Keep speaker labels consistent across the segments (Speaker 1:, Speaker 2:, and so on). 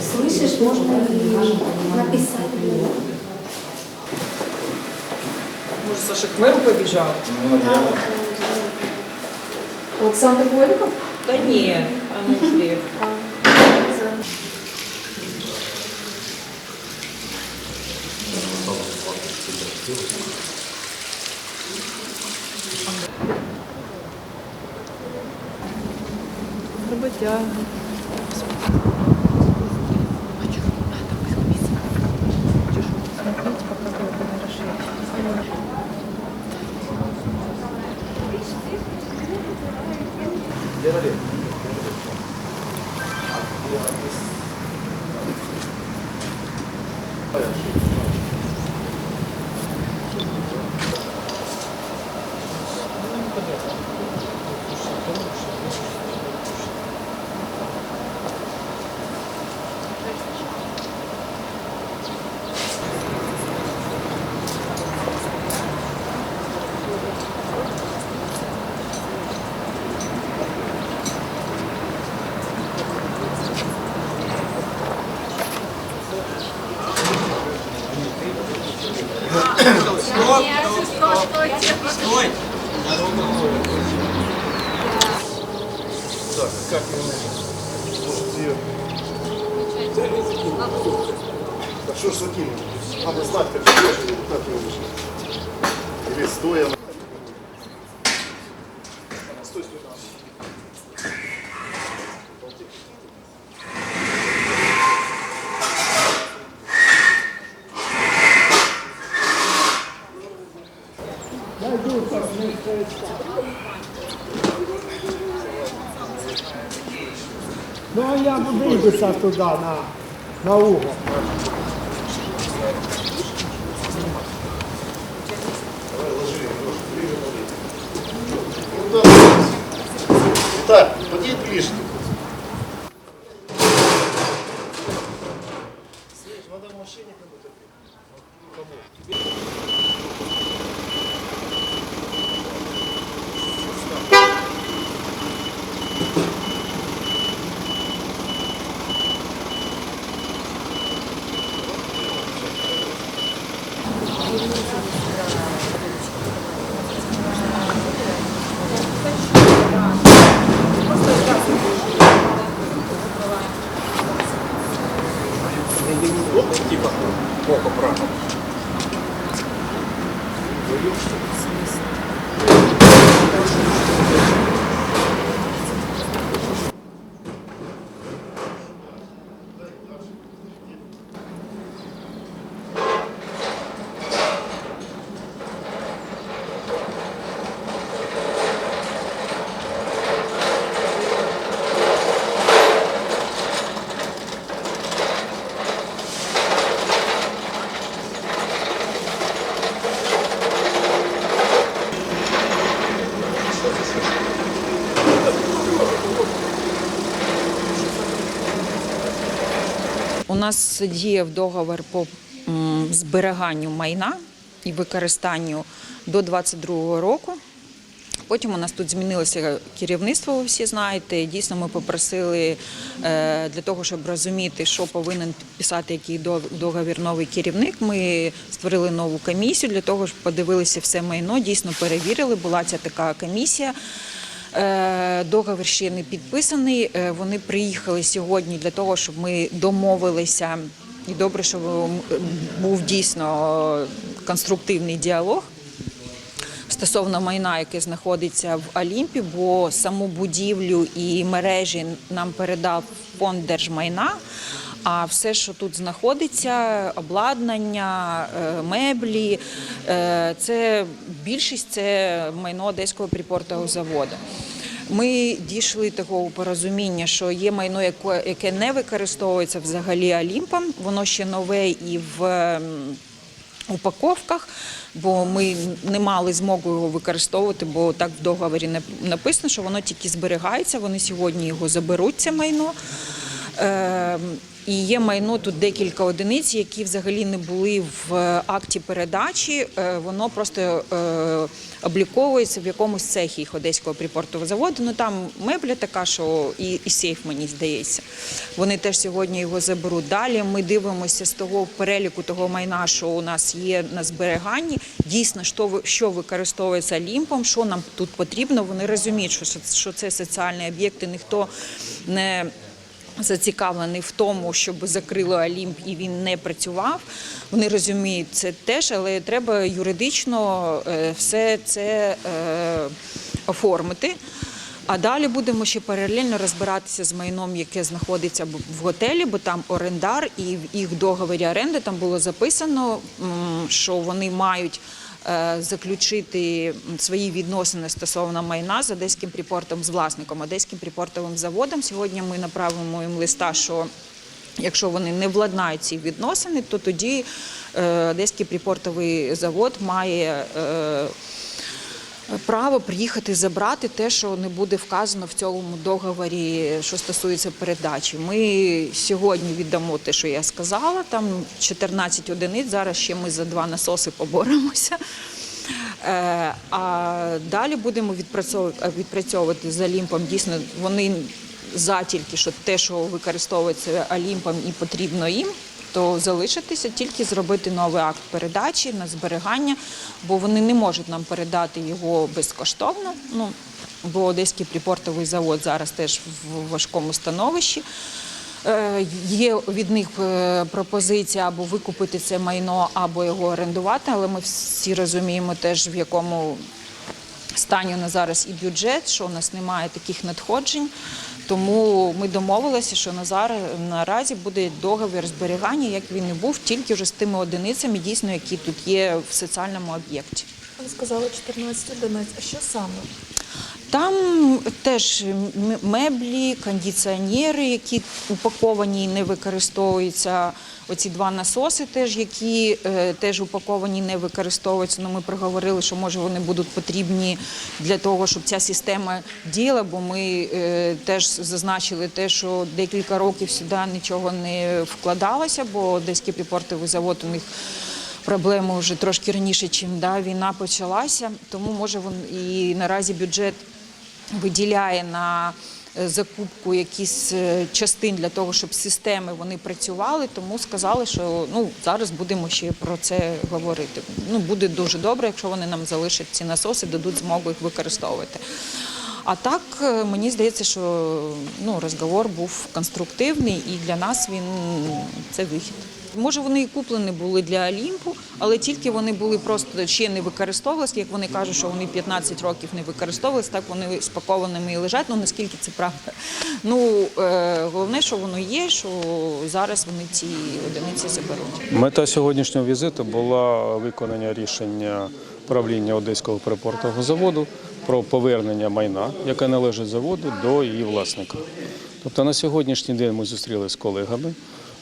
Speaker 1: Слышишь, можно написать.
Speaker 2: Може, Саша к миру побіжав?
Speaker 1: Александр Голиков?
Speaker 2: Та ні, а роботяги. Стоп, стоп, стоп, стой.
Speaker 3: Так, как его Может, Так что ж с таким? Надо знать, как ее так его Или стоя.
Speaker 4: Ну а я туди, на, на угол.
Speaker 5: Dios. Нас діяв договір по м, зберіганню майна і використанню до 2022 року. Потім у нас тут змінилося керівництво, ви всі знаєте. Дійсно, ми попросили е, для того, щоб розуміти, що повинен підписати який договір новий керівник. Ми створили нову комісію для того, щоб подивилися все майно. Дійсно перевірили. Була ця така комісія. Е, Договір ще не підписаний. Е, Вони приїхали сьогодні для того, щоб ми домовилися. І добре, щоб був дійсно конструктивний діалог стосовно майна, яке знаходиться в Олімпі, бо саму будівлю і мережі нам передав фонд держмайна. А все, що тут знаходиться, обладнання, е, меблі, е, це більшість це майно Одеського припортового заводу. Ми дійшли такого порозуміння, що є майно, яке- не використовується взагалі Олімпом, воно ще нове і в ем, упаковках, бо ми не мали змогу його використовувати, бо так в договорі написано, що воно тільки зберігається. Вони сьогодні його заберуть, це майно. І є майно тут декілька одиниць, які взагалі не були в е, акті передачі. Е, Воно просто е, обліковується в якомусь цехі їх одеського припортового заводу. Ну там мебля така, що і, і сейф, мені здається. Вони теж сьогодні його заберуть. Далі ми дивимося з того переліку того майна, що у нас є на зберіганні. Дійсно, що що використовується лімпом, що нам тут потрібно. Вони розуміють, що, що це соціальні об'єкти, ніхто не зацікавлений в тому, щоб закрили Олімп і він не працював. Вони розуміють це теж, але треба юридично е, все це е, оформити. А далі будемо ще паралельно розбиратися з майном, яке знаходиться в готелі, бо там орендар, і в їх договорі оренди там було записано, що вони мають заключити свої відносини стосовно майна з одеським припортом, з власником одеським припортовим заводом. Сьогодні ми направимо їм листа, що Якщо вони не владнають ці відносини, то тоді е, Одеський припортовий завод має е, право приїхати забрати те, що не буде вказано в цьому договорі, що стосується передачі. Ми сьогодні віддамо те, що я сказала. Там 14 одиниць. Зараз ще ми за два насоси поборемося. Е, А далі будемо відпрацьовувати, з Олімпом. Дійсно, вони за тільки що те, що використовується Олімпом і потрібно їм, то залишитися, тільки зробити новий акт передачі на зберігання, бо вони не можуть нам передати його безкоштовно. Ну, бо Одеський припортовий завод зараз теж в важкому становищі. Е, Є від них е, пропозиція або викупити це майно, або його орендувати, але ми всі розуміємо теж, в якому стані на зараз і бюджет, що у нас немає таких надходжень. Тому ми домовилися, що на зараз наразі буде договір зберігання, як він і був, тільки вже з тими одиницями, дійсно, які тут є в соціальному об'єкті.
Speaker 6: Ви сказали 14 одиниць. А що саме?
Speaker 5: Там теж меблі, кондиціонери, які упаковані і не використовуються. Оці два насоси, теж які е, теж упаковані не використовуються. Ну, ми проговорили, що може вони будуть потрібні для того, щоб ця система діяла, бо ми е, теж зазначили те, що декілька років сюди нічого не вкладалося, бо Одеський припортовий завод у них проблеми вже трошки раніше, чим да, війна почалася. Тому може він і наразі бюджет виділяє на е, закупку якісь е, частин для того, щоб системи вони працювали. Тому сказали, що ну зараз будемо ще про це говорити. Ну буде дуже добре, якщо вони нам залишать ці насоси, дадуть змогу їх використовувати. А так е, мені здається, що ну розговор був конструктивний, і для нас він це вихід. Може, вони і куплені були для Олімпу, але тільки вони були просто ще не використовувалися. Як вони кажуть, що вони 15 років не використовувалися, так вони спакованими і лежать. Ну наскільки це правда? Ну е, головне, що воно є, що зараз вони ці одиниці заберуть.
Speaker 7: Мета сьогоднішнього візиту була виконання рішення правління Одеського припортового заводу про повернення майна, яке належить заводу, до її власника. Тобто на сьогоднішній день ми зустрілися з колегами,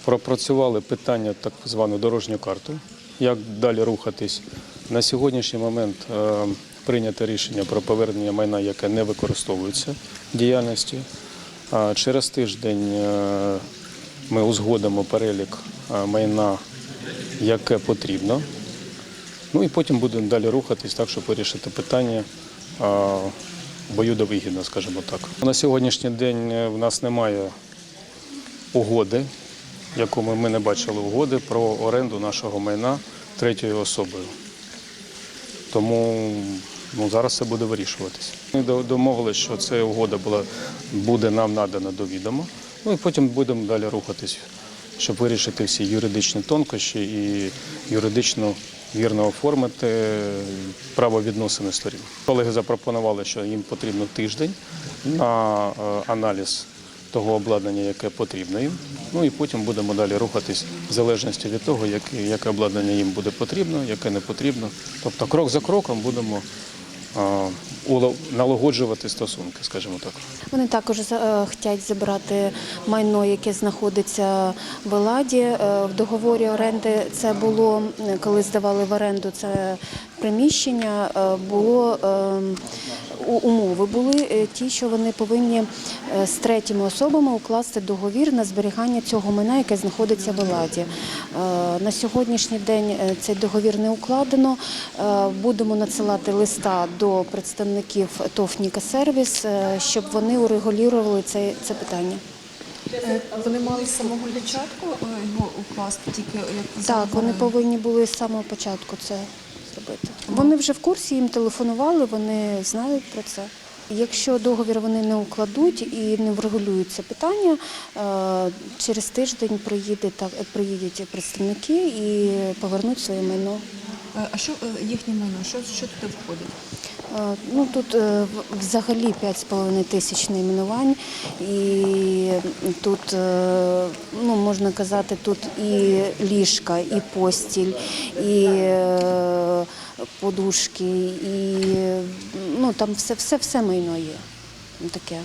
Speaker 7: пропрацювали питання так звану дорожню карту, як далі рухатись. На сьогоднішній момент е, прийнято рішення про повернення майна, яке не використовується в діяльності. Через тиждень е, ми узгодимо перелік е, майна, яке потрібно. Ну і потім будемо далі рухатись так, щоб вирішити питання а, боюдовигідно, скажімо так. На сьогоднішній день е, в нас немає угоди, якому ми не бачили угоди про оренду нашого майна третьою особою. Тому ну, зараз це буде вирішуватись. Ми домовилися, що ця угода була, буде нам надана до відома. Ну і потім будемо далі рухатись, щоб вирішити всі юридичні тонкощі і юридично вірно оформити правовідносини сторін. Колеги запропонували, що їм потрібно тиждень на е, аналіз того обладнання, яке потрібно їм. Ну і потім будемо далі рухатись в залежності від того, яке, обладнання їм буде потрібно, яке не потрібно. Тобто крок за кроком будемо налагоджувати стосунки, скажімо так.
Speaker 8: Вони також е, хочуть забрати майно, яке знаходиться в Еладі. Е, В договорі оренди це було, коли здавали в оренду це приміщення, е, було е, умови були ті, що вони повинні з третіми особами укласти договір на зберігання цього майна, яке знаходиться в Еладі. На сьогоднішній день цей договір не укладено. Будемо надсилати листа до представників ТОВ «Ніка Сервіс, е, щоб вони урегулювали це, це питання.
Speaker 6: Е, Вони мали з самого початку е, його укласти, тільки як
Speaker 8: Так, вони повинні були з самого початку це зробити. Вони вже в курсі, їм телефонували, вони знають про це. Якщо договір вони не укладуть і не врегулюють це питання, через тиждень приїде так приїдуть представники і повернуть своє майно.
Speaker 6: Е, А що е, їхнє майно? Що, що туди входить?
Speaker 8: Е, Ну тут взагалі 5,5 тисяч найменувань, і тут ну можна казати, тут і ліжка, і постіль, і подушки, і ну там все, все, все майно є. Таке.